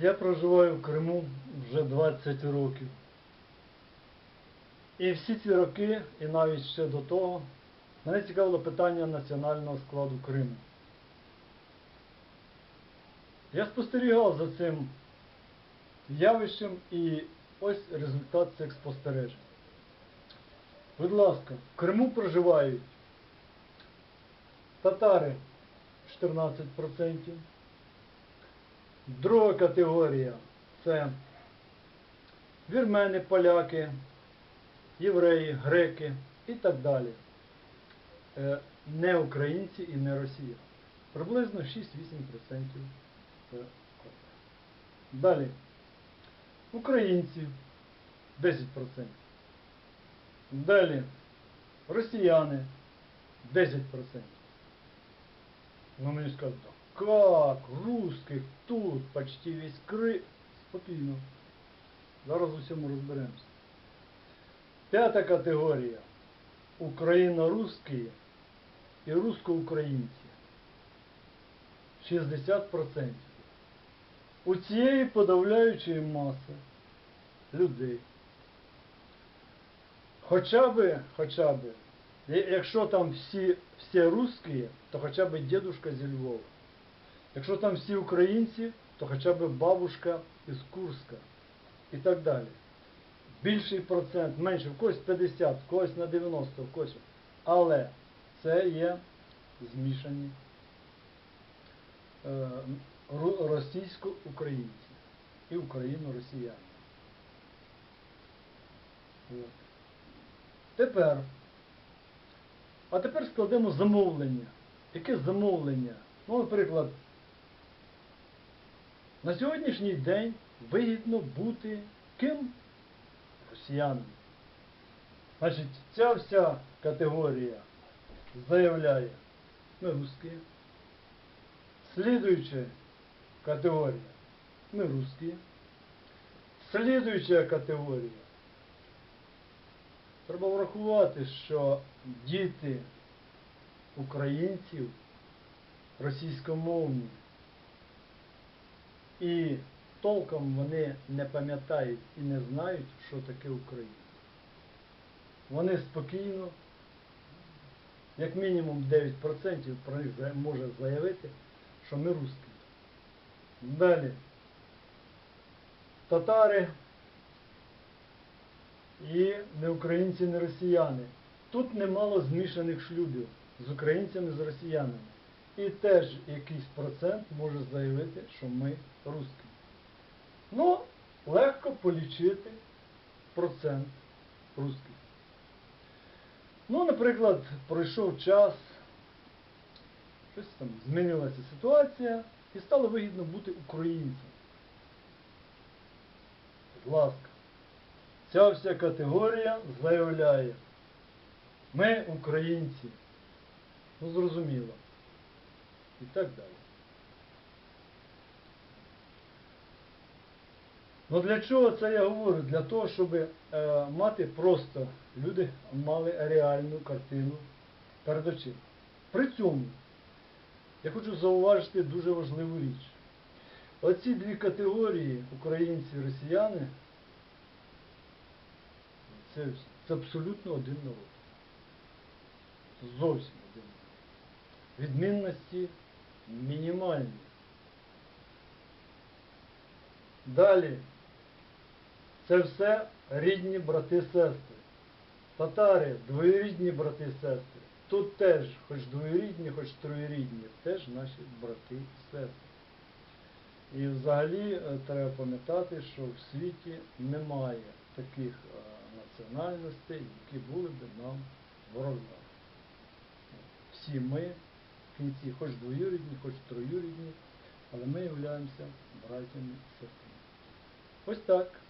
Я проживаю в Криму вже 20 років. І всі ці роки, і навіть ще до того, мене цікавило питання національного складу Криму. Я спостерігав за цим явищем і ось результат цих спостережень. Будь ласка, в Криму проживають татари 14%. Друга категорія це вірмени, поляки, євреї, греки і так далі. Е, Не українці і не Росія. Приблизно 6-8%. Далі. Українці 10%. Далі. Росіяни 10%. Ну мені скажуть, «Да как? Весь Крим. Спокійно. Зараз у всьому розберемося. П'ята категорія. Україно-русські і русско-українці. 60%. У цієї подавляючої маси людей. Хоча би, хоча би, якщо там всі, всі русські, то хоча б дедушка зі Львова. Якщо там всі українці, то хоча б бабушка із Курська і так далі. Більший процент, менше, в когось 50, в когось на 90, в когось. Але це є змішані е, російсько-українці і україно-росіяни. Тепер. А тепер складемо замовлення. Яке замовлення? Ну, наприклад, на сьогоднішній день вигідно бути ким? Росіянами. Значить, ця вся категорія заявляє, ми русські. Слідуюча категорія, ми русські. Слідуюча категорія. Треба врахувати, що діти українців російськомовні і толком вони не пам'ятають і не знають, що таке Україна. Вони спокійно, як мінімум 9% про них може заявити, що ми русські. Далі. Татари і не українці, не росіяни. Тут немало змішаних шлюбів з українцями, з росіянами. І теж якийсь процент може заявити, що ми русські. Ну, легко полічити процент русських. Ну, наприклад, пройшов час, щось там змінилася ситуація і стало вигідно бути українцем. Будь ласка, ця вся категорія заявляє, ми українці. Ну, зрозуміло. І так далі. Ну для чого це я говорю? Для того, щоб е, мати просто, люди мали реальну картину перед очима. При цьому я хочу зауважити дуже важливу річ. Оці дві категорії, українці і росіяни, це, це абсолютно один народ. Зовсім один народ. Відмінності мінімальні. Далі. Це все рідні брати сестри. Татари двоюрідні брати сестри. Тут теж, хоч двоюрідні, хоч троюрідні, теж наші брати і сестри. І взагалі е, треба пам'ятати, що в світі немає таких е, національностей, які були б нам ворогами. Всі ми кінці, хоч двоюрідні, хоч троюрідні, але ми являємося братями і сестрами. Ось так.